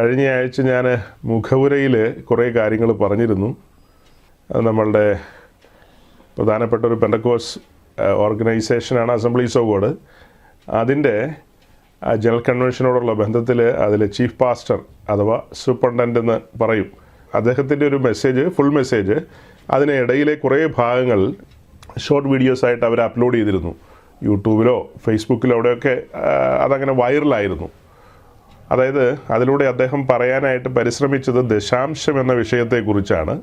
കഴിഞ്ഞ ആഴ്ച ഞാൻ മുഖപുരയിൽ കുറേ കാര്യങ്ങൾ പറഞ്ഞിരുന്നു. നമ്മളുടെ പ്രധാനപ്പെട്ട ഒരു പെൻഡക്കോസ് ഓർഗനൈസേഷനാണ് അസംബ്ലീസ് ഓഫ് ഗോഡ് അതിന്റെ ജനറൽ കൺവെൻഷനോടുള്ള ബന്ധത്തിൽ അതിൽ ചീഫ് പാസ്റ്റർ അഥവാ സൂപ്രണ്ടന്റ് എന്ന് പറയും. അദ്ദേഹത്തിന്റെ ഒരു മെസ്സേജ് ഫുൾ മെസ്സേജ് അതിനിടയിലെ കുറേ ഭാഗങ്ങൾ ഷോർട്ട് വീഡിയോസ് ആയിട്ട് അവർ അപ്ലോഡ് ചെയ്തിരുന്നു. യൂട്യൂബിലോ ഫേസ്ബുക്കിലോ അവിടെയൊക്കെ അതങ്ങനെ വൈറലായിരുന്നു. അതായത് അതിലൂടെ അദ്ദേഹം പറയാനായിട്ട് പരിശ്രമിച്ചത് ദശാംശം എന്ന വിഷയത്തെക്കുറിച്ചാണ്.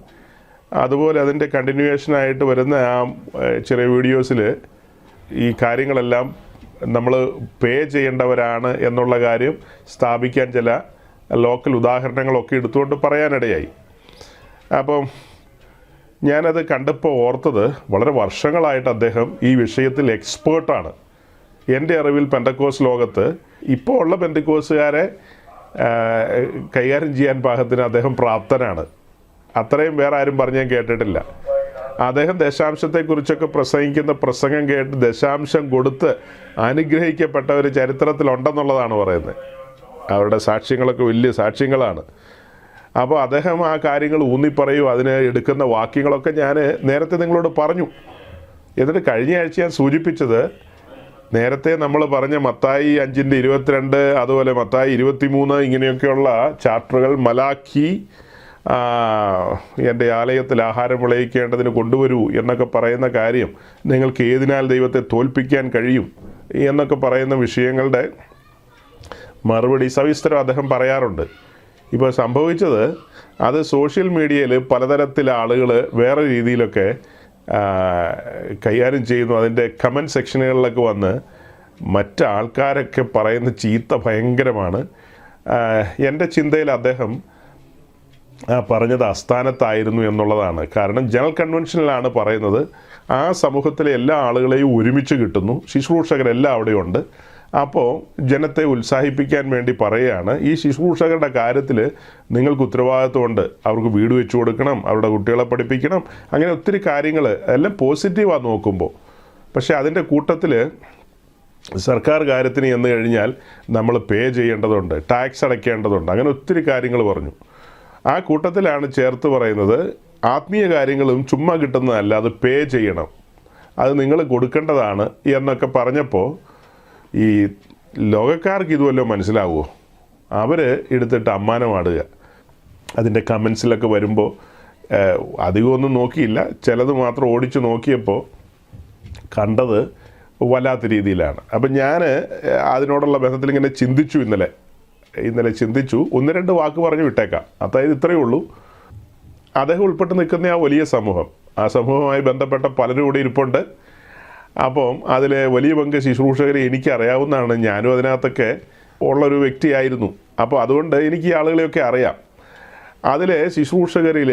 അതുപോലെ അതിന്റെ കണ്ടിന്യൂവേഷനായിട്ട് വരുന്ന ആ ചെറിയ വീഡിയോസിൽ ഈ കാര്യങ്ങളെല്ലാം നമ്മൾ പേ ചെയ്യേണ്ടവരാണ് എന്നുള്ള കാര്യം സ്ഥാപിക്കാൻ ചില ലോക്കൽ ഉദാഹരണങ്ങളൊക്കെ എടുത്തുകൊണ്ട് പറയാനിടയായി. അപ്പം ഞാനത് കണ്ടപ്പോൾ ഓർത്തത് വളരെ വർഷങ്ങളായിട്ട് അദ്ദേഹം ഈ വിഷയത്തിൽ എക്സ്പേർട്ടാണ്. എന്റെ അറിവിൽ പെന്തക്കോസ് ലോകത്ത് ഇപ്പോൾ ഉള്ള പെന്തക്കോസുകാരെ കൈകാര്യം ചെയ്യാൻ പാകത്തിന് അദ്ദേഹം പ്രാപ്തനാണ്. അത്രയും വേറെ ആരും പറഞ്ഞ് ഞാൻ കേട്ടിട്ടില്ല. അദ്ദേഹം ദശാംശത്തെക്കുറിച്ചൊക്കെ പ്രസംഗിക്കുന്ന പ്രസംഗം കേട്ട് ദശാംശം കൊടുത്ത് അനുഗ്രഹിക്കപ്പെട്ട ഒരു ചരിത്രത്തിലുണ്ടെന്നുള്ളതാണ് പറയുന്നത്. അവരുടെ സാക്ഷ്യങ്ങളൊക്കെ വലിയ സാക്ഷ്യങ്ങളാണ്. അപ്പോൾ അദ്ദേഹം ആ കാര്യങ്ങൾ ഊന്നിപ്പറയും അതിന് എടുക്കുന്ന വാക്യങ്ങളൊക്കെ ഞാൻ നേരത്തെ നിങ്ങളോട് പറഞ്ഞു. എന്നിട്ട് കഴിഞ്ഞ ആഴ്ച ഞാൻ സൂചിപ്പിച്ചത് നേരത്തെ നമ്മൾ പറഞ്ഞ മത്തായി അഞ്ചിന്റെ ഇരുപത്തിരണ്ട് അതുപോലെ മത്തായി ഇരുപത്തിമൂന്ന് ഇങ്ങനെയൊക്കെയുള്ള ചാപ്റ്ററുകൾ മലാഖി എന്റെ ആലയത്തിൽ ആഹാരം വിളയിക്കേണ്ടതിന് കൊണ്ടുവരൂ എന്നൊക്കെ പറയുന്ന കാര്യം നിങ്ങൾക്ക് ഏതിനാൽ ദൈവത്തെ തോൽപ്പിക്കാൻ കഴിയും എന്നൊക്കെ പറയുന്ന വിഷയങ്ങളുടെ മറുപടി സവിസ്തരം അദ്ദേഹം പറയാറുണ്ട്. ഇപ്പോൾ സംഭവിച്ചത് അത് സോഷ്യൽ മീഡിയയിൽ പലതരത്തിലെ ആളുകൾ വേറെ രീതിയിലൊക്കെ കൈകാര്യം ചെയ്യുന്നു. അതിന്റെ കമന്റ് സെക്ഷനുകളിലൊക്കെ വന്ന് മറ്റാൾക്കാരൊക്കെ പറയുന്ന ചീത്ത ഭയങ്കരമാണ്. എന്റെ ചിന്തയിൽ അദ്ദേഹം പറഞ്ഞത് അസ്ഥാനത്തായിരുന്നു എന്നുള്ളതാണ്. കാരണം ജനറൽ കൺവെൻഷനിലാണ് പറയുന്നത് ആ സമൂഹത്തിലെ എല്ലാ ആളുകളെയും ഒരുമിച്ച് കിട്ടുന്നു. ശുശ്രൂഷകരെല്ലാം അവിടെയുണ്ട്. അപ്പോൾ ജനത്തെ ഉത്സാഹിപ്പിക്കാൻ വേണ്ടി പറയുകയാണ് ഈ ശുശ്രൂഷകരുടെ കാര്യത്തിൽ നിങ്ങൾക്ക് ഉത്തരവാദിത്വമുണ്ട്. അവർക്ക് വീട് വെച്ചു കൊടുക്കണം അവരുടെ കുട്ടികളെ പഠിപ്പിക്കണം അങ്ങനെ ഒത്തിരി കാര്യങ്ങൾ എല്ലാം പോസിറ്റീവാണ് നോക്കുമ്പോൾ പക്ഷേ അതിന്റെ കൂട്ടത്തിൽ സർക്കാർ കാര്യത്തിന് എന്ന് കഴിഞ്ഞാൽ നമ്മൾ പേ ചെയ്യേണ്ടതുണ്ട് ടാക്സ് അടയ്ക്കേണ്ടതുണ്ട് അങ്ങനെ ഒത്തിരി കാര്യങ്ങൾ പറഞ്ഞു. ആ കൂട്ടത്തിലാണ് ചേർത്ത് പറയുന്നത് ആത്മീയ കാര്യങ്ങളും ചുമ്മാ കിട്ടുന്നതല്ല അത് പേ ചെയ്യണം. അത് നിങ്ങൾ കൊടുക്കേണ്ടതാണ് എന്നൊക്കെ പറഞ്ഞപ്പോൾ ഈ ലോകക്കാർക്ക് ഇതുവല്ലോ മനസ്സിലാവുമോ അവർ എടുത്തിട്ട് അമ്മാനമാടുക അതിന്റെ കമൻസിലൊക്കെ വരുമ്പോൾ അധികമൊന്നും നോക്കിയില്ല. ചിലത് മാത്രം ഓടിച്ചു നോക്കിയപ്പോൾ കണ്ടത് വല്ലാത്ത രീതിയിലാണ്. അപ്പം ഞാൻ അതിനോടുള്ള ബന്ധത്തിൽ ഇങ്ങനെ ചിന്തിച്ചു ഇന്നലെ. ഇന്നലെ ചിന്തിച്ചു. ഒന്ന് രണ്ട് വാക്ക് പറഞ്ഞു വിട്ടേക്കാം. അതായത് ഇത്രയേ ഉള്ളൂ. അദ്ദേഹം ഉൾപ്പെട്ട് നിൽക്കുന്ന ആ വലിയ സമൂഹം ആ സമൂഹവുമായി ബന്ധപ്പെട്ട പലരും കൂടി ഇരിപ്പുണ്ട്. അപ്പം അതിൽ വലിയ പങ്ക് ശുശ്രൂഷകരെ എനിക്ക് അറിയാവുന്നതാണ് ഞാനും അതിനകത്തൊക്കെ ഉള്ളൊരു വ്യക്തിയായിരുന്നു. അപ്പോൾ അതുകൊണ്ട് എനിക്ക് ഈ ആളുകളെയൊക്കെ അറിയാം. അതിലെ ശുശ്രൂഷകരിൽ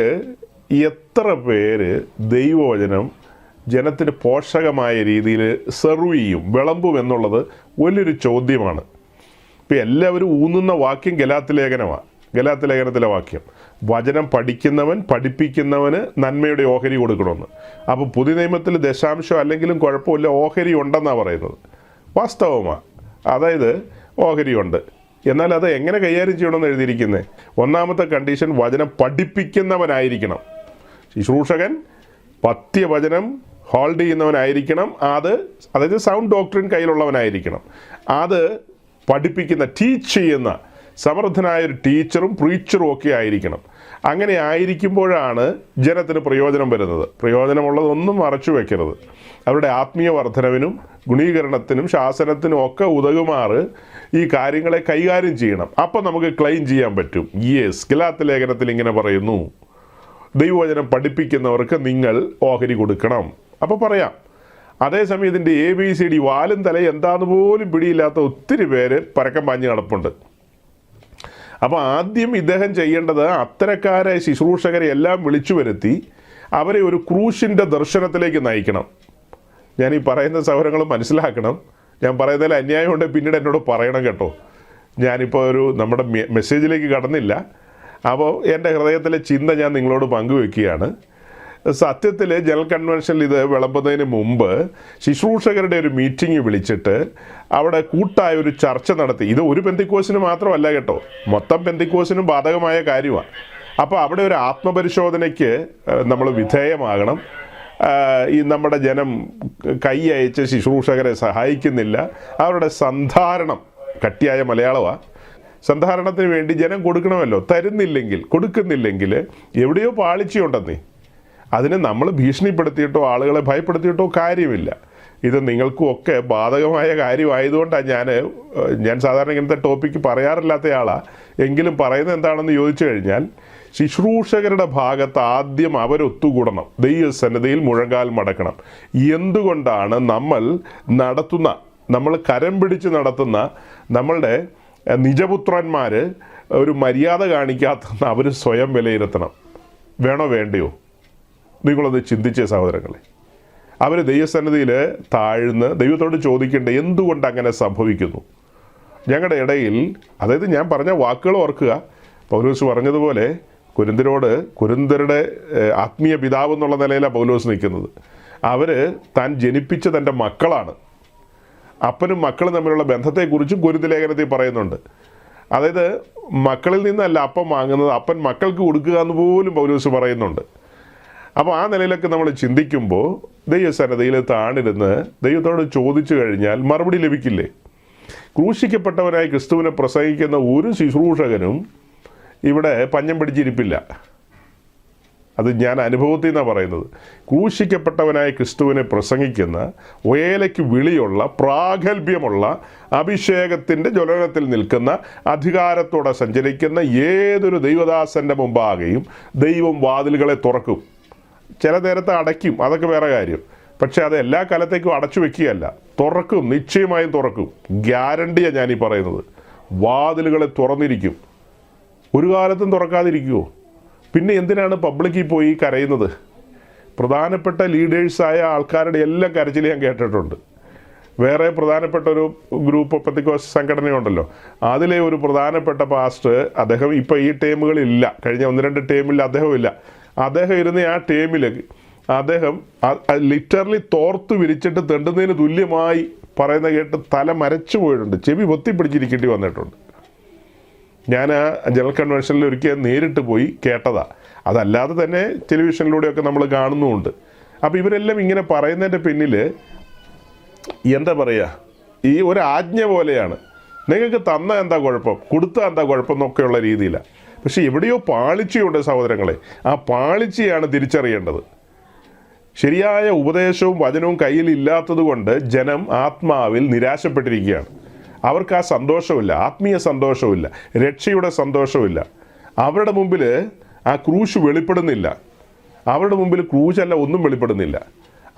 എത്ര പേര് ദൈവവചനം ജനത്തിന് പോഷകമായ രീതിയിൽ സെർവ് ചെയ്യും വിളമ്പും എന്നുള്ളത് വലിയൊരു ചോദ്യമാണ്. ഇപ്പം എല്ലാവരും ഊന്നുന്ന വാക്യം ഗലാത്ത് ലേഖനമാണ് ഗലാത്ത് ലേഖനത്തിലെ വാക്യം. വചനം പഠിക്കുന്നവൻ പഠിപ്പിക്കുന്നവന് നന്മയുടെ ഓഹരി കൊടുക്കണമെന്ന്. അപ്പോൾ പുതിയ നിയമത്തിൽ ദശാംശം അല്ലെങ്കിലും കുഴപ്പമില്ല ഓഹരി ഉണ്ടെന്നാണ് പറയുന്നത്. വാസ്തവമാണ് അതായത് ഓഹരിയുണ്ട്. എന്നാൽ അത് എങ്ങനെ കൈകാര്യം ചെയ്യണമെന്ന് എഴുതിയിരിക്കുന്നത് ഒന്നാമത്തെ കണ്ടീഷൻ വചനം പഠിപ്പിക്കുന്നവനായിരിക്കണം. ശുശ്രൂഷകൻ പത്യവചനം ഹോൾഡ് ചെയ്യുന്നവനായിരിക്കണം. അത് അതായത് സൗണ്ട് ഡോക്ടറിൻ കയ്യിലുള്ളവനായിരിക്കണം. അത് പഠിപ്പിക്കുന്ന ടീച്ച് ചെയ്യുന്ന സമർത്ഥനായ ഒരു ടീച്ചറും പ്രീച്ചറും ഒക്കെ ആയിരിക്കണം. അങ്ങനെ ആയിരിക്കുമ്പോഴാണ് ജനത്തിന് പ്രയോജനം വരുന്നത്. പ്രയോജനമുള്ളതൊന്നും മറച്ചു വയ്ക്കരുത് അവരുടെ ആത്മീയ വർധനവിനും ഗുണീകരണത്തിനും ശാസനത്തിനും ഒക്കെ ഉതകുമാറ് ഈ കാര്യങ്ങളെ കൈകാര്യം ചെയ്യണം. അപ്പം നമുക്ക് ക്ലെയിം ചെയ്യാൻ പറ്റും. യെസ് ഗലാത്ത് ലേഖനത്തിൽ ഇങ്ങനെ പറയുന്നു. ദൈവവചനം പഠിപ്പിക്കുന്നവർക്ക് നിങ്ങൾ ഓഹരി കൊടുക്കണം. അപ്പോൾ പറയാം. അതേസമയം ഇതിന്റെ എ ബി സി ഡി വാലും തല എന്താന്ന് പോലും പിടിയില്ലാത്ത ഒത്തിരി പേര് പരക്കം പാഞ്ഞ് നടപ്പുണ്ട്. അപ്പോൾ ആദ്യം ഇദ്ദേഹം ചെയ്യേണ്ടത് അത്തരക്കാരെ ശുശ്രൂഷകരെ എല്ലാം വിളിച്ചു വരുത്തി അവരെ ഒരു ക്രൂശിന്റെ ദർശനത്തിലേക്ക് നയിക്കണം. ഞാൻ ഈ പറയുന്ന സൗകര്യങ്ങൾ മനസ്സിലാക്കണം. ഞാൻ പറയുന്നതിൽ അന്യായമുണ്ട് പിന്നീട് എന്നോട് പറയണം കേട്ടോ. ഞാനിപ്പോൾ ഒരു നമ്മുടെ മെസ്സേജിലേക്ക് കടന്നില്ല. അപ്പോൾ എന്റെ ഹൃദയത്തിലെ ചിന്ത ഞാൻ നിങ്ങളോട് പങ്കുവെക്കുകയാണ്. സത്യത്തിൽ ജനറൽ കൺവെൻഷനിൽ ഇത് വിളമ്പുന്നതിന് മുമ്പ് ശുശ്രൂഷകരുടെ ഒരു മീറ്റിംഗ് വിളിച്ചിട്ട് അവിടെ കൂട്ടായ ഒരു ചർച്ച നടത്തി. ഇത് ഒരു പെന്തിക്കോസിന് മാത്രമല്ല കേട്ടോ. മൊത്തം പെന്തിക്കോസിനും ബാധകമായ കാര്യമാണ്. അപ്പോൾ അവിടെ ഒരു ആത്മപരിശോധനയ്ക്ക് നമ്മൾ വിധേയമാകണം. ഈ നമ്മുടെ ജനം കൈ അയച്ച് ശുശ്രൂഷകരെ സഹായിക്കുന്നില്ല. അവരുടെ സന്ധാരണം കട്ടിയായ മലയാളമാണ് സന്ധാരണത്തിന് വേണ്ടി ജനം കൊടുക്കണമല്ലോ. തരുന്നില്ലെങ്കിൽ കൊടുക്കുന്നില്ലെങ്കിൽ എവിടെയോ പാളിച്ചയുണ്ടെന്നേ. അതിന് നമ്മൾ ഭീഷണിപ്പെടുത്തിയിട്ടോ ആളുകളെ ഭയപ്പെടുത്തിയിട്ടോ കാര്യമില്ല. ഇത് നിങ്ങൾക്കും ഒക്കെ ബാധകമായ കാര്യമായതുകൊണ്ടാണ് ഞാൻ ഞാൻ സാധാരണ ഇങ്ങനത്തെ ടോപ്പിക്ക് പറയാറില്ലാത്തയാളാണ് എങ്കിലും പറയുന്നത് എന്താണെന്ന് ചോദിച്ചു കഴിഞ്ഞാൽ ശുശ്രൂഷകരുടെ ഭാഗത്ത് ആദ്യം അവരൊത്തുകൂടണം. ദൈവസന്നതയിൽ മുഴങ്കാൽ മടക്കണം. എന്തുകൊണ്ടാണ് നമ്മൾ നടത്തുന്ന നമ്മൾ കരം പിടിച്ച് നടത്തുന്ന നമ്മളുടെ നിജപുത്രന്മാർ ഒരു മര്യാദ കാണിക്കാത്ത അവർ സ്വയം വിലയിരുത്തണം. വേണോ വേണ്ടയോ? നിങ്ങളൊന്ന് ചിന്തിച്ചേ സഹോദരങ്ങളെ. അവർ ദൈവസന്നിധിയിൽ താഴ്ന്ന് ദൈവത്തോട് ചോദിക്കേണ്ട എന്തുകൊണ്ട് അങ്ങനെ സംഭവിക്കുന്നു? ഞങ്ങളുടെ ഇടയിൽ അതായത് ഞാൻ പറഞ്ഞ വാക്കുകൾ ഓർക്കുക. പൗലോസ് പറഞ്ഞതുപോലെ കുരുന്തരോട് കുരുന്തരുടെ ആത്മീയ പിതാവ് എന്നുള്ള നിലയിലാണ് പൗലോസ് നിൽക്കുന്നത്. അവർ താൻ ജനിപ്പിച്ച തന്റെ മക്കളാണ്. അപ്പനും മക്കളും തമ്മിലുള്ള ബന്ധത്തെക്കുറിച്ചും കുരുന്ത് ലേഖനത്തിൽ പറയുന്നുണ്ട്. അതായത് മക്കളിൽ നിന്നല്ല അപ്പം വാങ്ങുന്നത് അപ്പൻ മക്കൾക്ക് കൊടുക്കുക എന്ന് പോലും പൗലോസ് പറയുന്നുണ്ട്. അപ്പോൾ ആ നിലയിലൊക്കെ നമ്മൾ ചിന്തിക്കുമ്പോൾ ദൈവസന്നതയിൽ താണിരുന്ന് ദൈവത്തോട് ചോദിച്ചു കഴിഞ്ഞാൽ മറുപടി ലഭിക്കില്ലേ? ക്രൂശിക്കപ്പെട്ടവനായി ക്രിസ്തുവിനെ പ്രസംഗിക്കുന്ന ഒരു ശുശ്രൂഷകനും ഇവിടെ പഞ്ഞം പിടിച്ചിരിപ്പില്ല. അത് ഞാൻ അനുഭവത്തിൽ നിന്നാണ് പറയുന്നത്. ക്രൂശിക്കപ്പെട്ടവനായ ക്രിസ്തുവിനെ പ്രസംഗിക്കുന്ന വേലയ്ക്ക് വിളിയുള്ള പ്രാഗൽഭ്യമുള്ള അഭിഷേകത്തിന്റെ ജ്വലനത്തിൽ നിൽക്കുന്ന അധികാരത്തോടെ സഞ്ചരിക്കുന്ന ഏതൊരു ദൈവദാസന്റെ മുമ്പാകെയും ദൈവം വാതിലുകളെ തുറക്കും. ചില നേരത്തെ അടയ്ക്കും അതൊക്കെ വേറെ കാര്യം. പക്ഷേ അത് എല്ലാ കാലത്തേക്കും അടച്ചു വെക്കുകയല്ല. തുറക്കും നിശ്ചയമായും തുറക്കും. ഗ്യാരണ്ടിയാണ് ഈ പറയുന്നത്. വാതിലുകളെ തുറന്നിരിക്കും. ഒരു കാലത്തും തുറക്കാതിരിക്കുമോ പിന്നെ എന്തിനാണ് പബ്ലിക്കിൽ പോയി കരയുന്നത്? പ്രധാനപ്പെട്ട ലീഡേഴ്സായ ആൾക്കാരുടെ എല്ലാം കരച്ചിൽ ഞാൻ കേട്ടിട്ടുണ്ട്. വേറെ പ്രധാനപ്പെട്ട ഒരു ഗ്രൂപ്പ് പ്രത്യേക സംഘടനയുണ്ടല്ലോ. അതിലെ ഒരു പ്രധാനപ്പെട്ട പാസ്റ്റ് അദ്ദേഹം ഇപ്പോൾ ഈ ടീമുകളില്ല. കഴിഞ്ഞ ഒന്ന് രണ്ട് ടീമിൽ അദ്ദേഹം ഇല്ല അദ്ദേഹം ഇരുന്ന ആ ടീമിലേക്ക് അദ്ദേഹം ലിറ്ററലി തോർത്ത് വിരിച്ചിട്ട് തെണ്ടുന്നതിന് തുല്യമായി പറയുന്ന കേട്ട് തല മരച്ചു പോയിട്ടുണ്ട്. ചെവി പൊത്തി പിടിച്ചിരിക്കേണ്ടി വന്നിട്ടുണ്ട്. ഞാൻ ആ ജനറൽ കൺവെൻഷനിൽ ഒരിക്കൽ നേരിട്ട് പോയി കേട്ടതാ. അതല്ലാതെ തന്നെ ടെലിവിഷനിലൂടെയൊക്കെ നമ്മൾ കാണുന്നുമുണ്ട്. അപ്പോൾ ഇവരെല്ലാം ഇങ്ങനെ പറയുന്നതിന്റെ പിന്നിൽ എന്താ പറയുക ഈ ഒരു ആജ്ഞ പോലെയാണ്. നിങ്ങൾക്ക് തന്ന എന്താ കുഴപ്പം? കൊടുത്താൽ എന്താ കുഴപ്പം? എന്നൊക്കെയുള്ള രീതിയിലാണ് പക്ഷെ എവിടെയോ പാളിച്ചയുണ്ട് സഹോദരങ്ങളെ. ആ പാളിച്ചയാണ് തിരിച്ചറിയേണ്ടത്. ശരിയായ ഉപദേശവും വചനവും കയ്യിൽ ഇല്ലാത്തത് കൊണ്ട് ജനം ആത്മാവിൽ നിരാശപ്പെട്ടിരിക്കുകയാണ്. അവർക്ക് ആ സന്തോഷമില്ല ആത്മീയ സന്തോഷമില്ല രക്ഷയുടെ സന്തോഷമില്ല. അവരുടെ മുമ്പിൽ ആ ക്രൂശ് വെളിപ്പെടുന്നില്ല. അവരുടെ മുമ്പിൽ ക്രൂശല്ല ഒന്നും വെളിപ്പെടുന്നില്ല.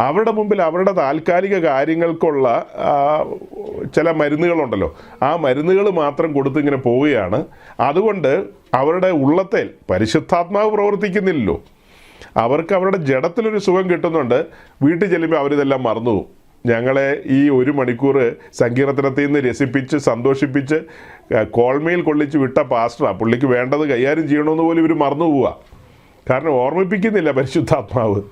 അവരുടെ മുമ്പിൽ അവരുടെ താൽക്കാലിക കാര്യങ്ങൾക്കുള്ള ചില മരുന്നുകളുണ്ടല്ലോ. ആ മരുന്നുകൾ മാത്രം കൊടുത്ത് ഇങ്ങനെ പോവുകയാണ്. അതുകൊണ്ട് അവരുടെ ഉള്ളത്തെ പരിശുദ്ധാത്മാവ് പ്രവർത്തിക്കുന്നില്ലല്ലോ. അവർക്ക് അവരുടെ ജഡത്തിലൊരു സുഖം കിട്ടുന്നുണ്ട്. വീട്ടിൽ ചെല്ലുമ്പോൾ അവരിതെല്ലാം മറന്നു പോകും. ഞങ്ങളെ ഈ ഒരു മണിക്കൂർ സങ്കീർത്തനത്തിൽ നിന്ന് രസിപ്പിച്ച് സന്തോഷിപ്പിച്ച് കോൾമയിൽ കൊള്ളിച്ച് വിട്ട പാസ്റ്ററാണ് പുള്ളിക്ക് വേണ്ടത് കൈകാര്യം ചെയ്യണമെന്ന് പോലും ഇവർ മറന്നു പോവുക കാരണം ഓർമ്മിപ്പിക്കുന്നില്ല പരിശുദ്ധാത്മാവ്.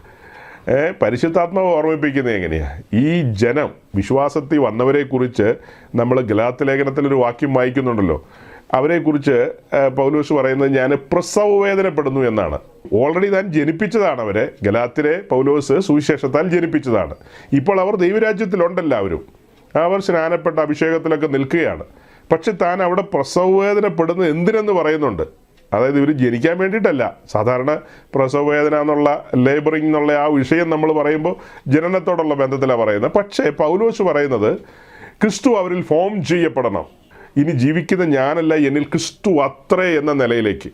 പരിശുദ്ധാത്മാവ് ഓർമ്മിപ്പിക്കുന്നത് എങ്ങനെയാണ് ഈ ജനം വിശ്വാസത്തിൽ വന്നവരെക്കുറിച്ച് നമ്മൾ ഗലാത്ത് ലേഖനത്തിലൊരു വാക്യം വായിക്കുന്നുണ്ടല്ലോ. അവരെക്കുറിച്ച് കുറിച്ച് പൗലോസ് പറയുന്നത് ഞാൻ പ്രസവ വേദനപ്പെടുന്നു എന്നാണ്. ഓൾറെഡി താൻ ജനിപ്പിച്ചതാണ് അവരെ. ഗലാത്തിലെ പൗലോസ് സുവിശേഷത്താൽ ജനിപ്പിച്ചതാണ്. ഇപ്പോൾ അവർ ദൈവരാജ്യത്തിലുണ്ടെല്ലാവരും. അവർ സ്നാനപ്പെട്ട അഭിഷേകത്തിലൊക്കെ നിൽക്കുകയാണ്. പക്ഷെ താൻ അവിടെ പ്രസവ വേദനപ്പെടുന്നത് എന്തിനെന്ന് പറയുന്നുണ്ട്? അതായത് ഇവർ ജനിക്കാൻ വേണ്ടിയിട്ടല്ല. സാധാരണ പ്രസവ വേദന എന്നുള്ള ലേബറിംഗ് എന്നുള്ള ആ വിഷയം നമ്മൾ പറയുമ്പോൾ ജനനത്തോടുള്ള ബന്ധത്തിലാണ് പറയുന്നത്. പക്ഷേ പൗലോസ് പറയുന്നത് ക്രിസ്തു അവരിൽ ഫോം ചെയ്യപ്പെടണം. ഇനി ജീവിക്കുന്ന ഞാനല്ല എന്നിൽ ക്രിസ്തു അത്രേ എന്ന നിലയിലേക്ക്.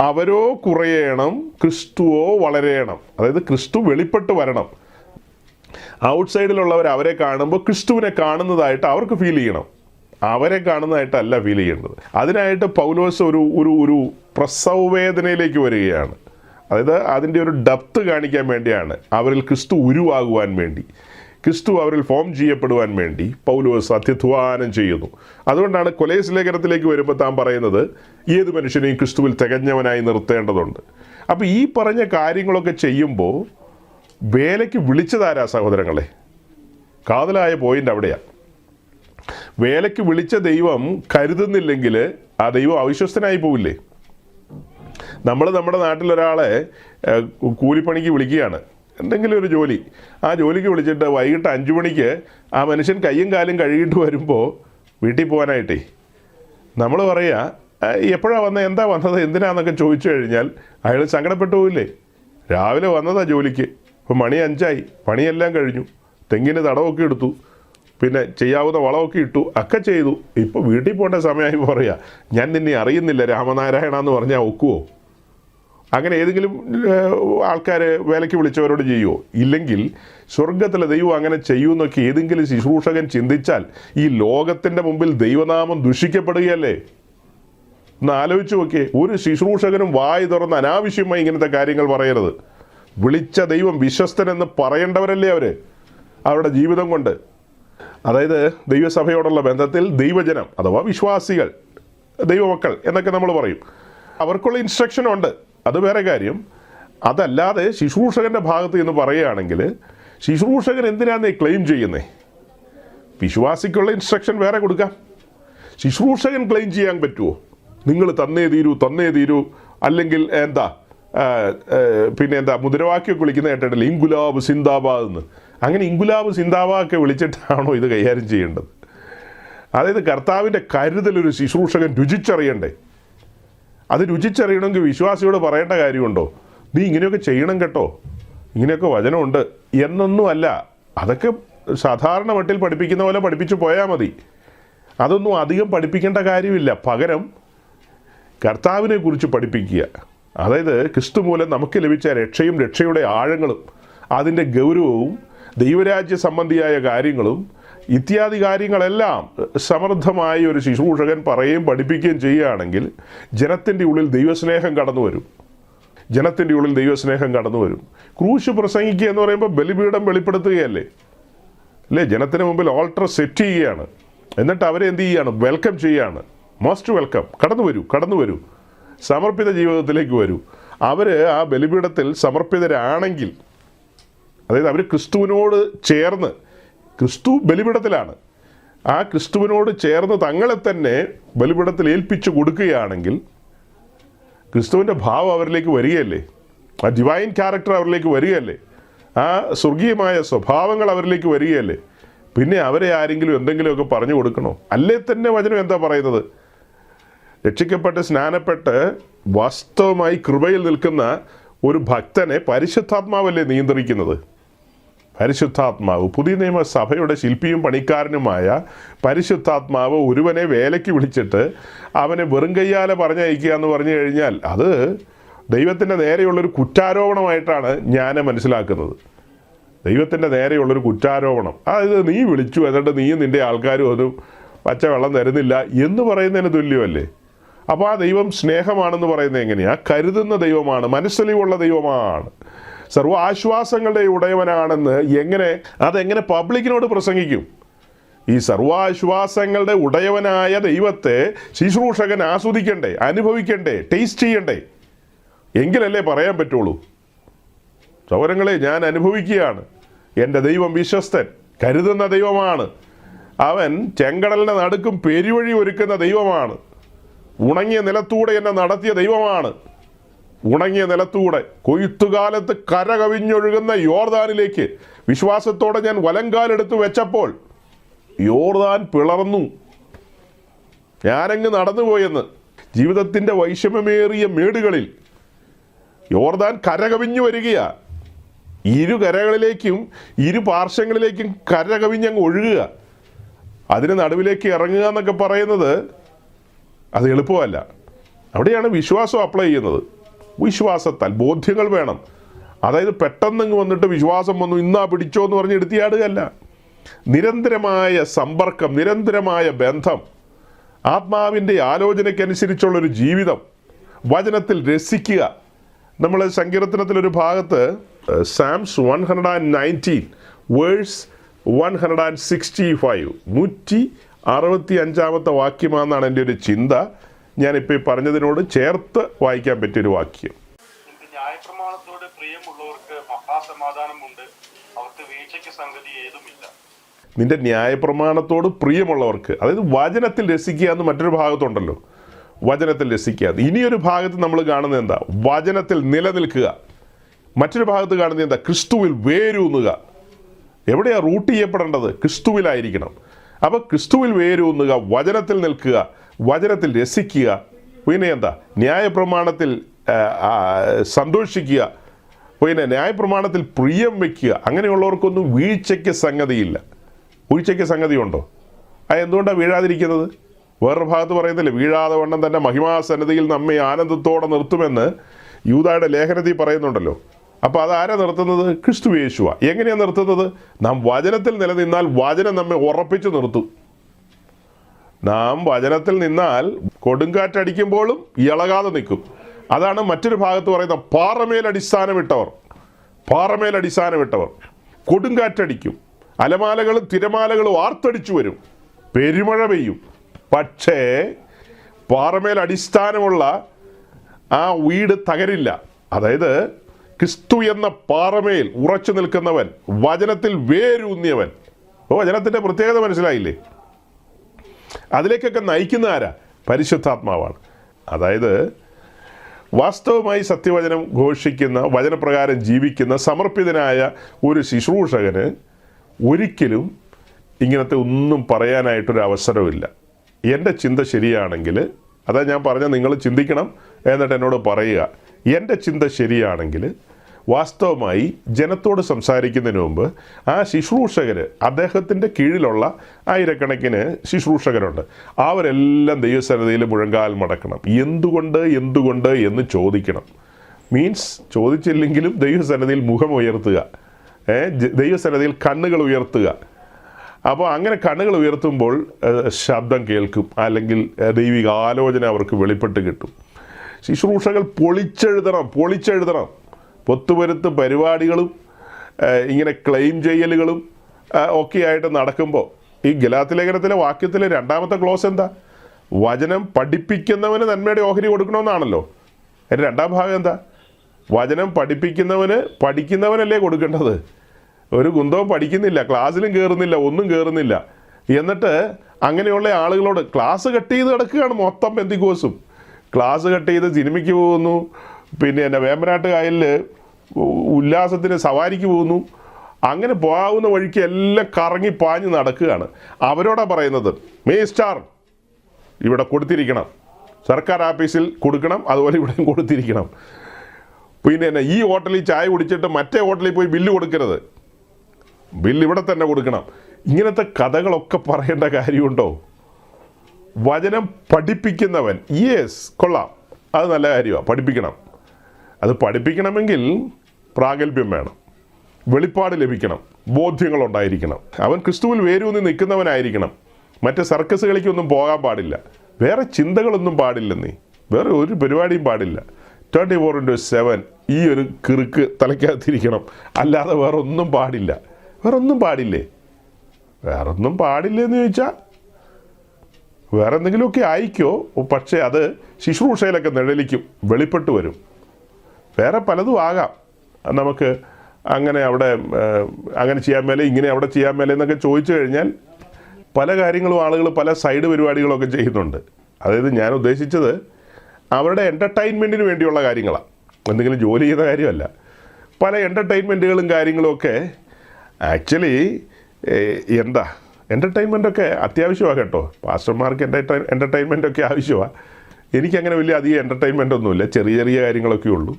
അവരോ കുറയണം ക്രിസ്തുവോ വളരെയണം അതായത് ക്രിസ്തു വെളിപ്പെട്ട് വരണം. ഔട്ട്സൈഡിലുള്ളവർ അവരെ കാണുമ്പോൾ ക്രിസ്തുവിനെ കാണുന്നതായിട്ട് അവർക്ക് ഫീൽ ചെയ്യണം. അവരെ കാണുന്നതായിട്ടല്ല ഫീൽ ചെയ്യേണ്ടത്. അതിനായിട്ട് പൗലോസ് ഒരു ഒരു ഒരു പ്രസവ വേദനയിലേക്ക് വരികയാണ്. അതായത് അതിന്റെ ഒരു ഡെപ്ത് കാണിക്കാൻ വേണ്ടിയാണ് അവരിൽ ക്രിസ്തു ഉരുവാകുവാൻ വേണ്ടി ക്രിസ്തു അവരിൽ ഫോം ചെയ്യപ്പെടുവാൻ വേണ്ടി പൗലോസ് അത്യധ്വാനം ചെയ്യുന്നു. അതുകൊണ്ടാണ് കൊലേസ് ലേഖനത്തിലേക്ക് വരുമ്പോൾ താൻ പറയുന്നത് ഏത് മനുഷ്യനെയും ക്രിസ്തുവിൽ തികഞ്ഞവനായി നിർത്തേണ്ടതുണ്ട്. അപ്പോൾ ഈ പറഞ്ഞ കാര്യങ്ങളൊക്കെ ചെയ്യുമ്പോൾ വേലയ്ക്ക് വിളിച്ചതാരാ സഹോദരങ്ങളെ? കാതലായ പോയിന്റ് അവിടെയാണ് വേലയ്ക്ക് വിളിച്ച ദൈവം കരുതുന്നില്ലെങ്കിൽ ആ ദൈവം അവിശ്വസ്തനായി പോവില്ലേ? നമ്മൾ നമ്മുടെ നാട്ടിലൊരാളെ കൂലിപ്പണിക്ക് വിളിക്കുകയാണ്. എന്തെങ്കിലും ഒരു ജോലി. ആ ജോലിക്ക് വിളിച്ചിട്ട് വൈകിട്ട് അഞ്ചു മണിക്ക് ആ മനുഷ്യൻ കയ്യും കാലും കഴുകിയിട്ട് വരുമ്പോൾ വീട്ടിൽ പോകാനായിട്ടേ നമ്മൾ പറയുക എപ്പോഴാണ് വന്നത് എന്താ വന്നത്? എന്തിനാന്നൊക്കെ ചോദിച്ചു കഴിഞ്ഞാൽ അയാൾ സങ്കടപ്പെട്ടു പോവില്ലേ? രാവിലെ വന്നതാ ജോലിക്ക്. ഇപ്പം മണി അഞ്ചായി. പണിയെല്ലാം കഴിഞ്ഞു. തെങ്ങിന് തടവൊക്കെ എടുത്തു. പിന്നെ ചെയ്യാവുന്ന വളമൊക്കെ ഇട്ടു ഒക്കെ ചെയ്തു. ഇപ്പോൾ വീട്ടിൽ പോകേണ്ട സമയമായി പറയാ ഞാൻ നിന്നെ അറിയുന്നില്ല രാമനാരായണ എന്ന് പറഞ്ഞാൽ ഒക്കുവോ? അങ്ങനെ ഏതെങ്കിലും ആൾക്കാർ വേലയ്ക്ക് വിളിച്ചവരോട് ചെയ്യുമോ ഇല്ലെങ്കിൽ സ്വർഗത്തിലെ ദൈവം അങ്ങനെ ചെയ്യുമെന്നൊക്കെ ഏതെങ്കിലും ശുശ്രൂഷകൻ ചിന്തിച്ചാൽ ഈ ലോകത്തിന്റെ മുമ്പിൽ ദൈവനാമം ദുഷിക്കപ്പെടുകയല്ലേ? ഒന്ന് ആലോചിച്ച് നോക്കിയേ ഒരു ശുശ്രൂഷകനും വായി തുറന്ന് അനാവശ്യമായി ഇങ്ങനത്തെ കാര്യങ്ങൾ പറയരുത്. വിളിച്ച ദൈവം വിശ്വസ്തനെന്ന് പറയേണ്ടവരല്ലേ അവർ അവരുടെ ജീവിതം കൊണ്ട്. അതായത് ദൈവസഭയോടുള്ള ബന്ധത്തിൽ ദൈവജനം അഥവാ വിശ്വാസികൾ ദൈവമക്കൾ എന്നൊക്കെ നമ്മൾ പറയും. അവർക്കുള്ള ഇൻസ്ട്രക്ഷൻ ഉണ്ട്. അത് വേറെ കാര്യം. അതല്ലാതെ ശുശ്രൂഷകന്റെ ഭാഗത്ത് എന്ന് പറയുകയാണെങ്കിൽ ശുശ്രൂഷകൻ എന്തിനാണ് ക്ലെയിം ചെയ്യുന്നേ? വിശ്വാസിക്കുള്ള ഇൻസ്ട്രക്ഷൻ വേറെ കൊടുക്കാം. ശുശ്രൂഷകൻ ക്ലെയിം ചെയ്യാൻ പറ്റുമോ നിങ്ങൾ തന്നേ തീരൂ തന്നേ തീരൂ. അല്ലെങ്കിൽ എന്താ പിന്നെ എന്താ മുദ്രാവാക്യമൊക്കെ വിളിക്കുന്ന കേട്ടിട്ടില്ല? ഇങ്കുലാബ് സിന്ദാബാദ് എന്ന്. അങ്ങനെ ഇങ്കുലാബ് സിന്ദാബാദ് ഒക്കെ വിളിച്ചിട്ടാണോ ഇത് കൈകാര്യം ചെയ്യേണ്ടത്? അതായത് കർത്താവിന്റെ കരുതലൊരു ശുശ്രൂഷകൻ രുചിച്ചറിയണ്ടേ? അത് രുചിച്ചറിയണമെങ്കിൽ വിശ്വാസിയോട് പറയേണ്ട കാര്യമുണ്ടോ? നീ ഇങ്ങനെയൊക്കെ ചെയ്യണം കേട്ടോ. ഇങ്ങനെയൊക്കെ വചനമുണ്ട്. എന്നൊന്നുമല്ല. അതൊക്കെ സാധാരണ മട്ടിൽ പഠിപ്പിക്കുന്ന പോലെ പഠിപ്പിച്ചു പോയാൽ മതി. അതൊന്നും അധികം പഠിപ്പിക്കേണ്ട കാര്യമില്ല. പകരം കർത്താവിനെ കുറിച്ച് പഠിപ്പിക്കുക. അതായത് ക്രിസ്തു മൂലം നമുക്ക് ലഭിച്ച രക്ഷയും രക്ഷയുടെ ആഴങ്ങളും അതിന്റെ ഗൗരവവും ദൈവരാജ്യ സംബന്ധിയായ കാര്യങ്ങളും ഇത്യാദി കാര്യങ്ങളെല്ലാം സമൃദ്ധമായി ഒരു ശുശ്രൂഷകൻ പറയുകയും പഠിപ്പിക്കുകയും ചെയ്യുകയാണെങ്കിൽ ജനത്തിന്റെ ഉള്ളിൽ ദൈവസ്നേഹം കടന്നു വരും. ജനത്തിന്റെ ഉള്ളിൽ ദൈവസ്നേഹം കടന്നു വരും. ക്രൂശ് പ്രസംഗിക്കുക എന്ന് പറയുമ്പോൾ ബലിപീഠം വെളിപ്പെടുത്തുകയല്ലേ? അല്ലേ? ജനത്തിന് മുമ്പിൽ ഓൾട്ടർ സെറ്റ് ചെയ്യുകയാണ്. എന്നിട്ട് അവരെ എന്ത് ചെയ്യുകയാണ്? വെൽക്കം ചെയ്യുകയാണ്. മോസ്റ്റ് വെൽക്കം കടന്നു വരൂ കടന്നു വരൂ. സമർപ്പിത ജീവിതത്തിലേക്ക് വരൂ. അവർ ആ ബലിപീഠത്തിൽ സമർപ്പിതരാണെങ്കിൽ അതായത് അവർ ക്രിസ്തുവിനോട് ചേർന്ന് ക്രിസ്തു ബലിപിടത്തിലാണ് ആ ക്രിസ്തുവിനോട് ചേർന്ന് തങ്ങളെ തന്നെ ബലിപിടത്തിൽ ഏൽപ്പിച്ചു കൊടുക്കുകയാണെങ്കിൽ ക്രിസ്തുവിന്റെ ഭാവം അവരിലേക്ക് വരികയല്ലേ? ആ ഡിവൈൻ ക്യാരക്ടർ അവരിലേക്ക് വരികയല്ലേ? ആ സ്വർഗീയമായ സ്വഭാവങ്ങൾ അവരിലേക്ക് വരികയല്ലേ? പിന്നെ അവരെ ആരെങ്കിലും എന്തെങ്കിലുമൊക്കെ പറഞ്ഞു കൊടുക്കണോ? അല്ലേ തന്നെ വചനം എന്താ പറയുന്നത്? രക്ഷിക്കപ്പെട്ട് സ്നാനപ്പെട്ട് വാസ്തവമായി കൃപയിൽ നിൽക്കുന്ന ഒരു ഭക്തനെ പരിശുദ്ധാത്മാവല്ലേ നിയന്ത്രിക്കുന്നത്? പരിശുദ്ധാത്മാവ് പുതിയ നിയമസഭയുടെ ശില്പിയും പണിക്കാരനുമായ പരിശുദ്ധാത്മാവ് ഒരുവനെ വേലയ്ക്ക് വിളിച്ചിട്ട് അവനെ വെറും കയ്യാലെ പറഞ്ഞയക്കുക എന്ന് പറഞ്ഞു കഴിഞ്ഞാൽ അത് ദൈവത്തിന്റെ നേരെയുള്ളൊരു കുറ്റാരോപണമായിട്ടാണ് ഞാൻ മനസ്സിലാക്കുന്നത്. ദൈവത്തിന്റെ നേരെയുള്ളൊരു കുറ്റാരോപണം. അതായത് നീ വിളിച്ചു എന്നിട്ട് നീയും നിന്റെ ആൾക്കാരും ഒന്നും പച്ചവെള്ളം തരുന്നില്ല എന്ന് പറയുന്നതിന് തുല്യമല്ലേ? അപ്പോൾ ആ ദൈവം സ്നേഹമാണെന്ന് പറയുന്നത് എങ്ങനെയാണ് കരുതുന്ന ദൈവമാണ് മനസ്സലിവുള്ള ദൈവമാണ്. സർവ ആശ്വാസങ്ങളുടെ ഉടയവനാണെന്ന് എങ്ങനെ അതെങ്ങനെ പബ്ലിക്കിനോട് പ്രസംഗിക്കും? ഈ സർവാശ്വാസങ്ങളുടെ ഉടയവനായ ദൈവത്തെ ശുശ്രൂഷകൻ ആസ്വദിക്കണ്ടേ അനുഭവിക്കണ്ടേ ടേസ്റ്റ് ചെയ്യണ്ടേ? എങ്കിലല്ലേ പറയാൻ പറ്റുള്ളൂ. സൗരങ്ങളെ ഞാൻ അനുഭവിക്കുകയാണ്. എന്റെ ദൈവം വിശ്വസ്തൻ കരുതുന്ന ദൈവമാണ്. അവൻ ചെങ്കടലിന്റെ നടുക്കും പെരുവഴി ഒരുക്കുന്ന ദൈവമാണ്. ഉണങ്ങിയ നിലത്തൂടെ എന്നെ നടത്തിയ ദൈവമാണ്. ഉണങ്ങിയ നിലത്തുകൂടെ കൊയ്ത്തുകാലത്ത് കര കവിഞ്ഞൊഴുകുന്ന യോർദാനിലേക്ക്. വിശ്വാസത്തോടെ ഞാൻ വലങ്കാലെടുത്ത് വെച്ചപ്പോൾ യോർദാൻ പിളർന്നു. ഞാനങ്ങ് നടന്നുപോയെന്ന്. ജീവിതത്തിന്റെ വൈഷമ്യമേറിയ മേടുകളിൽ യോർദാൻ കരകവിഞ്ഞു വരികയാ. ഇരു കരകളിലേക്കും ഇരു പാർശ്വങ്ങളിലേക്കും കരകവിഞ്ഞങ്ങ് ഒഴുകുക. അതിന് നടുവിലേക്ക് ഇറങ്ങുക എന്നൊക്കെ പറയുന്നത് അത് എളുപ്പമല്ല. അവിടെയാണ് വിശ്വാസം അപ്ലൈ ചെയ്യുന്നത്. വിശ്വാസത്താൽ ബോധ്യങ്ങൾ വേണം. അതായത് പെട്ടെന്നങ്ങ് വന്നിട്ട് വിശ്വാസം വന്നു ഇന്നാ പിടിച്ചോ എന്ന് പറഞ്ഞ് എടുത്തിയാടുകയല്ല. നിരന്തരമായ സമ്പർക്കം നിരന്തരമായ ബന്ധം ആത്മാവിന്റെ ആലോചനയ്ക്കനുസരിച്ചുള്ളൊരു ജീവിതം വചനത്തിൽ രസിക്കുക. നമ്മൾ സങ്കീർത്തനത്തിലൊരു ഭാഗത്ത് Psalms one hundred and nineteen verse one hundred and sixty five നൂറ്റി അറുപത്തി അഞ്ചാമത്തെ വാക്യമാണെന്നാണ് എന്റെ ഒരു ചിന്ത. ഞാനിപ്പോൾ ഈ പറഞ്ഞതിനോട് ചേർത്ത് വായിക്കാൻ പറ്റിയൊരു വാക്യം. നിന്റെ ന്യായപ്രമാണത്തോട് പ്രിയമുള്ളവർക്ക് മഹാസമാധാനമുണ്ട്. അവർക്ക് വീഴ്ചയ്ക്ക് സംഗതി ഏതുമില്ല. നിന്റെ ന്യായപ്രമാണത്തോട് പ്രിയമുള്ളവർക്ക് അതായത് വചനത്തിൽ രസിക്കുക എന്ന് മറ്റൊരു ഭാഗത്തുണ്ടല്ലോ. വചനത്തിൽ രസിക്കുക. ഇനിയൊരു ഭാഗത്ത് നമ്മൾ കാണുന്നത് എന്താ? വചനത്തിൽ നിലനിൽക്കുക. മറ്റൊരു ഭാഗത്ത് കാണുന്നത് എന്താ? ക്രിസ്തുവിൽ വേരൂന്നുക. എവിടെയാണ് റൂട്ട് ചെയ്യപ്പെടേണ്ടത്? ക്രിസ്തുവിലായിരിക്കണം. അപ്പോൾ ക്രിസ്തുവിൽ വേരൂന്നുക വചനത്തിൽ നിൽക്കുക. വചനത്തിൽ രസിക്കുക. പിന്നെ എന്താ? ന്യായപ്രമാണത്തിൽ സന്തോഷിക്കുക. പിന്നെ ന്യായപ്രമാണത്തിൽ പ്രിയം വയ്ക്കുക അങ്ങനെയുള്ളവർക്കൊന്നും വീഴ്ചയ്ക്ക് സംഗതിയില്ല. വീഴ്ചയ്ക്ക് സംഗതിയുണ്ടോ? അത് എന്തുകൊണ്ടാണ് വീഴാതിരിക്കുന്നത്? വേറൊരു ഭാഗത്ത് പറയുന്നില്ലേ വീഴാതെ വണ്ണം തന്നെ മഹിമാസന്നതിയിൽ നമ്മെ ആനന്ദത്തോടെ നിർത്തുമെന്ന് യൂതായുടെ ലേഖനത്തിൽ പറയുന്നുണ്ടല്ലോ. അപ്പോൾ അതാരാ നിർത്തുന്നത്? ക്രിസ്തു യേശുവ. എങ്ങനെയാണ് നിർത്തുന്നത്? നാം വചനത്തിൽ നിലനിന്നാൽ വചനം നമ്മെ ഉറപ്പിച്ചു നിർത്തും. നാം വചനത്തിൽ നിന്നാൽ കൊടുങ്കാറ്റടിക്കുമ്പോഴും ഇളകാതെ നിൽക്കും. അതാണ് മറ്റൊരു ഭാഗത്ത് പറയുന്ന പാറമേൽ അടിസ്ഥാനമിട്ടവർ പാറമേൽ അടിസ്ഥാനമിട്ടവർ കൊടുങ്കാറ്റടിക്കും. അലമാലകളും തിരമാലകളും ആർത്തടിച്ചു വരും. പെരുമഴ പെയ്യും. പക്ഷേ പാറമേൽ അടിസ്ഥാനമുള്ള ആ വീട് തകരില്ല. അതായത് ക്രിസ്തു എന്ന പാറമേൽ ഉറച്ചു നിൽക്കുന്നവൻ വചനത്തിൽ വേരൂന്നിയവൻ. അപ്പോൾ വചനത്തിന്റെ പ്രത്യേകത മനസ്സിലായില്ലേ? അതിലേക്കൊക്കെ നയിക്കുന്ന ആരാ? പരിശുദ്ധാത്മാവാണ്. അതായത് വാസ്തവമായി സത്യവചനം ഘോഷിക്കുന്ന വചനപ്രകാരം ജീവിക്കുന്ന സമർപ്പിതനായ ഒരു ശുശ്രൂഷകന് ഒരിക്കലും ഇങ്ങനത്തെ ഒന്നും പറയാനായിട്ടൊരു അവസരമില്ല എന്റെ ചിന്ത ശരിയാണെങ്കിൽ അതാ ഞാൻ പറഞ്ഞ നിങ്ങൾ ചിന്തിക്കണം എന്നിട്ട് എന്നോട് പറയുക. എന്റെ ചിന്ത ശരിയാണെങ്കിൽ വാസ്തവമായി ജനത്തോട് സംസാരിക്കുന്നതിന് മുമ്പ് ആ ശുശ്രൂഷകർ അദ്ദേഹത്തിന്റെ കീഴിലുള്ള ആയിരക്കണക്കിന് ശുശ്രൂഷകരുണ്ട്. അവരെല്ലാം ദൈവസന്നിധിയിൽ മുഴങ്കാൽ മടക്കണം. എന്തുകൊണ്ട് എന്തുകൊണ്ട് എന്ന് ചോദിക്കണം. മീൻസ് ചോദിച്ചില്ലെങ്കിലും ദൈവസന്നിധിയിൽ മുഖം ഉയർത്തുക. ദൈവസന്നിധിയിൽ കണ്ണുകൾ ഉയർത്തുക. അപ്പോൾ അങ്ങനെ കണ്ണുകൾ ഉയർത്തുമ്പോൾ ശബ്ദം കേൾക്കും. അല്ലെങ്കിൽ ദൈവിക ആലോചന അവർക്ക് വെളിപ്പെട്ട് കിട്ടും. ശുശ്രൂഷകൾ പൊളിച്ചെഴുതണം പൊളിച്ചെഴുതണം. പൊത്തുപരുത്ത് പരിപാടികളും ഇങ്ങനെ ക്ലെയിം ചെയ്യലുകളും ഒക്കെയായിട്ട് നടക്കുമ്പോൾ ഈ ഗലാത്തിലേഖനത്തിലെ വാക്യത്തിലെ രണ്ടാമത്തെ ക്ലോസ് എന്താ? വചനം പഠിപ്പിക്കുന്നവന് നന്മയുടെ ഓഹരി കൊടുക്കണമെന്നാണല്ലോ. അതിന്റെ രണ്ടാം ഭാഗം എന്താ? വചനം പഠിപ്പിക്കുന്നവന് പഠിക്കുന്നവനല്ലേ കൊടുക്കേണ്ടത്? ഒരു കുന്തവും പഠിക്കുന്നില്ല ക്ലാസ്സിലും കയറുന്നില്ല ഒന്നും കയറുന്നില്ല എന്നിട്ട് അങ്ങനെയുള്ള ആളുകളോട് ക്ലാസ് കട്ട് ചെയ്ത് കിടക്കുകയാണ് മൊത്തം എന്തിക്കോസും ക്ലാസ് കട്ട് ചെയ്ത് സിനിമയ്ക്ക് പോകുന്നു പിന്നെ എന്റെ വേമ്പനാട്ട് കായലിൽ ഉല്ലാസത്തിന് സവാരിക്ക് പോകുന്നു. അങ്ങനെ പോകാവുന്ന വഴിക്ക് എല്ലാം കറങ്ങി പാഞ്ഞ് നടക്കുകയാണ്. അവരോടാ പറയുന്നത് സ്റ്റാർ ഇവിടെ കൊടുത്തിരിക്കണം. സർക്കാർ ഓഫീസിൽ കൊടുക്കണം അതുപോലെ ഇവിടെയും കൊടുത്തിരിക്കണം. പിന്നെ എന്നെ ഈ ഹോട്ടലിൽ ചായ കുടിച്ചിട്ട് മറ്റേ ഹോട്ടലിൽ പോയി ബില്ല് കൊടുക്കരുത്. ബില്ല് ഇവിടെ തന്നെ കൊടുക്കണം. ഇങ്ങനത്തെ കഥകളൊക്കെ പറയേണ്ട കാര്യമുണ്ടോ? വചനം പഠിപ്പിക്കുന്നവൻ. യെസ് കൊള്ളാം. അത് നല്ല കാര്യമാണ് പഠിപ്പിക്കണം. അത് പഠിപ്പിക്കണമെങ്കിൽ പ്രാഗൽഭ്യം വേണം. വെളിപ്പാട് ലഭിക്കണം. ബോധ്യങ്ങളുണ്ടായിരിക്കണം. അവൻ ക്രിസ്തുവിൽ വേരൂന്നി നിൽക്കുന്നവനായിരിക്കണം. മറ്റ് സർക്കസ് കളിക്കൊന്നും പോകാൻ പാടില്ല. വേറെ ചിന്തകളൊന്നും പാടില്ലെന്നേ. വേറെ ഒരു പരിപാടിയും പാടില്ല. ട്വന്റി ഫോർ ഇന്റു സെവൻ ഈ ഒരു കിറുക്ക് തലയ്ക്കകത്തിരിക്കണം. അല്ലാതെ വേറെ ഒന്നും പാടില്ല. വേറെ ഒന്നും പാടില്ലേ? വേറെ ഒന്നും പാടില്ലേ എന്ന് ചോദിച്ചാൽ വേറെ എന്തെങ്കിലുമൊക്കെ ആയിക്കോ. പക്ഷേ അത് ശുശ്രൂഷയിലൊക്കെ നിഴലിക്കും. വെളിപ്പെട്ട് വരും. വേറെ പലതും ആകാം. നമുക്ക് അങ്ങനെ അവിടെ അങ്ങനെ ചെയ്യാൻ മേലെ ഇങ്ങനെ അവിടെ ചെയ്യാൻ മേലെ എന്നൊക്കെ ചോദിച്ചു കഴിഞ്ഞാൽ പല കാര്യങ്ങളും ആളുകൾ പല സൈഡ് പരിപാടികളൊക്കെ ചെയ്യുന്നുണ്ട്. അതായത് ഞാൻ ഉദ്ദേശിച്ചത് അവരുടെ എന്റർടൈൻമെന്റിന് വേണ്ടിയുള്ള കാര്യങ്ങളാണ് എന്തെങ്കിലും ജോലി ചെയ്യുന്ന കാര്യമല്ല. പല എന്റർടൈൻമെന്റുകളും കാര്യങ്ങളുമൊക്കെ ആക്ച്വലി എന്താ എന്റർടൈൻമെന്റൊക്കെ അത്യാവശ്യമാണ് കേട്ടോ. പാസ്റ്റർമാർക്ക് എന്റർടൈൻ എന്റർടൈൻമെന്റൊക്കെ ആവശ്യമാണ് എനിക്കങ്ങനെ വലിയ അധികം എന്റർടൈൻമെന്റ് ഒന്നുമില്ല. ചെറിയ ചെറിയ കാര്യങ്ങളൊക്കെ ഉള്ളൂ.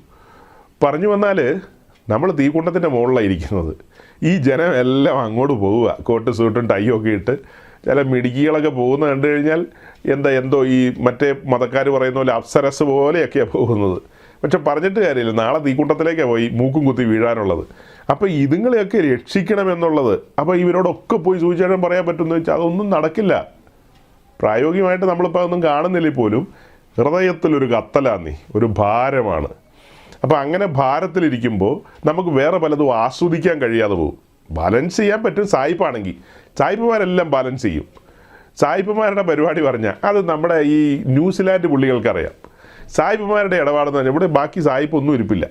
പറഞ്ഞു വന്നാൽ നമ്മൾ തീക്കുണ്ടത്തിന്റെ മുകളിലാണ് ഇരിക്കുന്നത് ഈ ജനം എല്ലാം അങ്ങോട്ട് പോവുക. കോട്ട് സൂട്ടും ടൈയൊക്കെ ഇട്ട് ചില മിടുക്കികളൊക്കെ പോകുന്ന കണ്ടു കഴിഞ്ഞാൽ എന്താ എന്തോ ഈ മറ്റേ മതക്കാർ പറയുന്ന പോലെ അപ്സരസ് പോലെയൊക്കെയാണ് പോകുന്നത്. പക്ഷെ പറഞ്ഞിട്ട് കാര്യമില്ല. നാളെ തീക്കുണ്ടത്തിലേക്കാണ് പോയി മൂക്കും കുത്തി വീഴാനുള്ളത്. അപ്പോൾ ഇതുങ്ങളെയൊക്കെ രക്ഷിക്കണമെന്നുള്ളത്. അപ്പോൾ ഇവരോടൊക്കെ പോയി സൂചിച്ചാലും പറയാൻ പറ്റുമെന്ന് വെച്ചാൽ അതൊന്നും നടക്കില്ല. പ്രായോഗികമായിട്ട് നമ്മളിപ്പോൾ അതൊന്നും കാണുന്നില്ല പോലും? ഹൃദയത്തിലൊരു കത്തലാന്നി ഒരു ഭാരമാണ്. അപ്പോൾ അങ്ങനെ ഭാരത്തിലിരിക്കുമ്പോൾ നമുക്ക് വേറെ പലതും ആസ്വദിക്കാൻ കഴിയാതെ പോകും. ബാലൻസ് ചെയ്യാൻ പറ്റും സായിപ്പാണെങ്കിൽ. സായിപ്പുമാരെല്ലാം ബാലൻസ് ചെയ്യും. സായിപ്പുമാരുടെ പരിപാടി പറഞ്ഞാൽ അത് നമ്മുടെ ഈ ന്യൂസിലാൻഡ് പുള്ളികൾക്കറിയാം. സായിപ്പുമാരുടെ ഇടപാടെന്ന് പറഞ്ഞാൽ ഇവിടെ ബാക്കി സായിപ്പ് ഒന്നും ഇരിപ്പില്ല.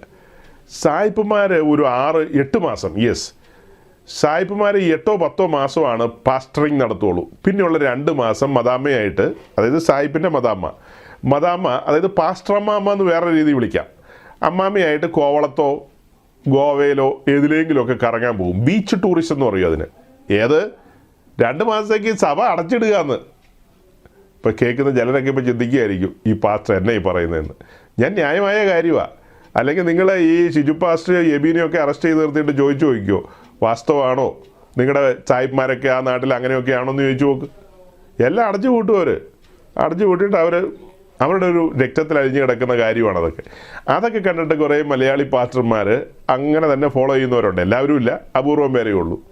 സായിപ്പുമാർ ഒരു ആറ് എട്ട് മാസം യെസ് സായിപ്പുമാർ എട്ടോ പത്തോ മാസമാണ് പാസ്റ്ററിങ് നടത്തുള്ളൂ. പിന്നെയുള്ള രണ്ട് മാസം മദാമ്മയായിട്ട് അതായത് സായിപ്പിന്റെ മദാമ്മ. മദാമ്മ അതായത് പാസ്റ്ററമ്മാമ്മ എന്ന് വേറെ രീതി വിളിക്കാം. അമ്മാമ്മയായിട്ട് കോവളത്തോ ഗോവയിലോ ഏതിലെങ്കിലുമൊക്കെ കറങ്ങാൻ പോകും. ബീച്ച് ടൂറിസം എന്ന് പറയും അതിന്. ഏത്? രണ്ട് മാസത്തേക്ക് സഭ അടച്ചിടുക എന്ന് ഇപ്പം കേൾക്കുന്ന ജനനൊക്കെ ഇപ്പം ചിന്തിക്കുകയായിരിക്കും ഈ പാസ്റ്റർ എന്നെ ഈ പറയുന്നതെന്ന്. ഞാൻ ന്യായമായ കാര്യമാണ് അല്ലെങ്കിൽ നിങ്ങൾ ഈ ഷിജു പാസ്റ്റർ എബീനെയൊക്കെ അറസ്റ്റ് ചെയ്ത് നിർത്തിയിട്ട് ചോദിച്ചു നോക്കിക്കോ. വാസ്തവമാണോ നിങ്ങളുടെ സായിപ്പ്മാരൊക്കെ ആ നാട്ടിൽ അങ്ങനെയൊക്കെ ആണോ എന്ന് ചോദിച്ചു നോക്ക്. എല്ലാം അടച്ചു കൂട്ടും അവർ അടച്ചു കൂട്ടിയിട്ട് അവർ അവരുടെ ഒരു രക്തത്തിൽ അഴിഞ്ഞു കിടക്കുന്ന കാര്യമാണ് അതൊക്കെ അതൊക്കെ കണ്ടിട്ട് കുറേ മലയാളി പാസ്റ്റർമാർ അങ്ങനെ തന്നെ ഫോളോ ചെയ്യുന്നവരുണ്ട്. എല്ലാവരും ഇല്ല അപൂർവം പേരേ ഉള്ളൂ.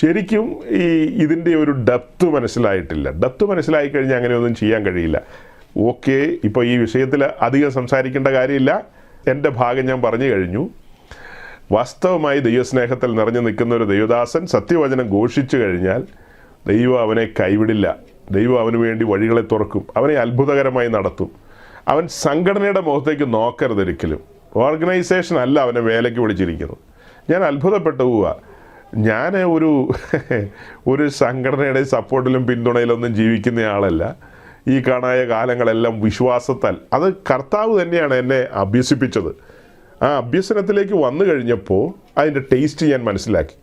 ശരിക്കും ഈ ഇതിന്റെ ഒരു ഡെപ്ത് മനസ്സിലായിട്ടില്ല. ഡെപ്ത് മനസ്സിലായി കഴിഞ്ഞാൽ അങ്ങനെയൊന്നും ചെയ്യാൻ കഴിയില്ല. ഓക്കെ ഇപ്പോൾ ഈ വിഷയത്തിൽ അധികം സംസാരിക്കേണ്ട കാര്യമില്ല. എന്റെ ഭാഗം ഞാൻ പറഞ്ഞു കഴിഞ്ഞു. വാസ്തവമായി ദൈവസ്നേഹത്തിൽ നിറഞ്ഞു നിൽക്കുന്ന ഒരു ദൈവദാസൻ സത്യവചനം ഘോഷിച്ചു കഴിഞ്ഞാൽ ദൈവം അവനെ കൈവിടില്ല. ദൈവം അവന് വേണ്ടി വഴികളെ തുറക്കും. അവനെ അത്ഭുതകരമായി നടത്തും. അവൻ സംഘടനയുടെ മുഖത്തേക്ക് നോക്കരുത് ഒരിക്കലും. ഓർഗനൈസേഷൻ അല്ല അവനെ വേലയ്ക്ക് വിളിച്ചിരിക്കുന്നത്. ഞാൻ അത്ഭുതപ്പെട്ടു പോവുക ഞാൻ ഒരു ഒരു സംഘടനയുടെ സപ്പോർട്ടിലും പിന്തുണയിലൊന്നും ജീവിക്കുന്ന ആളല്ല. ഈ കാണായ കാലങ്ങളെല്ലാം വിശ്വാസത്താൽ. അത് കർത്താവ് തന്നെയാണ് എന്നെ അഭ്യസിപ്പിച്ചത്. ആ അഭ്യസനത്തിലേക്ക് വന്നു കഴിഞ്ഞപ്പോൾ അതിന്റെ ടേസ്റ്റ് ഞാൻ മനസ്സിലാക്കി.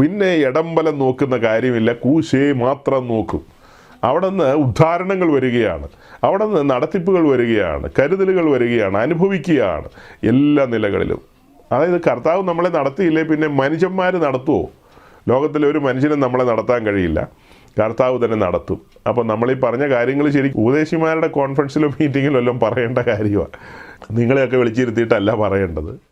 പിന്നെ ഇടംബലം നോക്കുന്ന കാര്യമില്ല. കൂശേ മാത്രം നോക്കും. അവിടെ നിന്ന് ഉദ്ധാരണങ്ങൾ വരികയാണ്. അവിടെ നിന്ന് നടത്തിപ്പുകൾ വരികയാണ്. കരുതലുകൾ വരികയാണ്. അനുഭവിക്കുകയാണ്. എല്ലാ നിലകളിലും. അതായത് കർത്താവ് നമ്മളെ നടത്തിയില്ലേ പിന്നെ മനുഷ്യന്മാർ നടത്തുമോ ലോകത്തിലെ ഒരു മനുഷ്യനും നമ്മളെ നടത്താൻ കഴിയില്ല. കർത്താവ് തന്നെ നടത്തും. അപ്പോൾ നമ്മൾ ഈ പറഞ്ഞ കാര്യങ്ങൾ ശരി ഉപദേശിമാരുടെ കോൺഫറൻസിലോ മീറ്റിങ്ങിലോ എല്ലാം പറയേണ്ട കാര്യമാണ് നിങ്ങളെയൊക്കെ വിളിച്ചിരുത്തിയിട്ടല്ല പറയേണ്ടത്.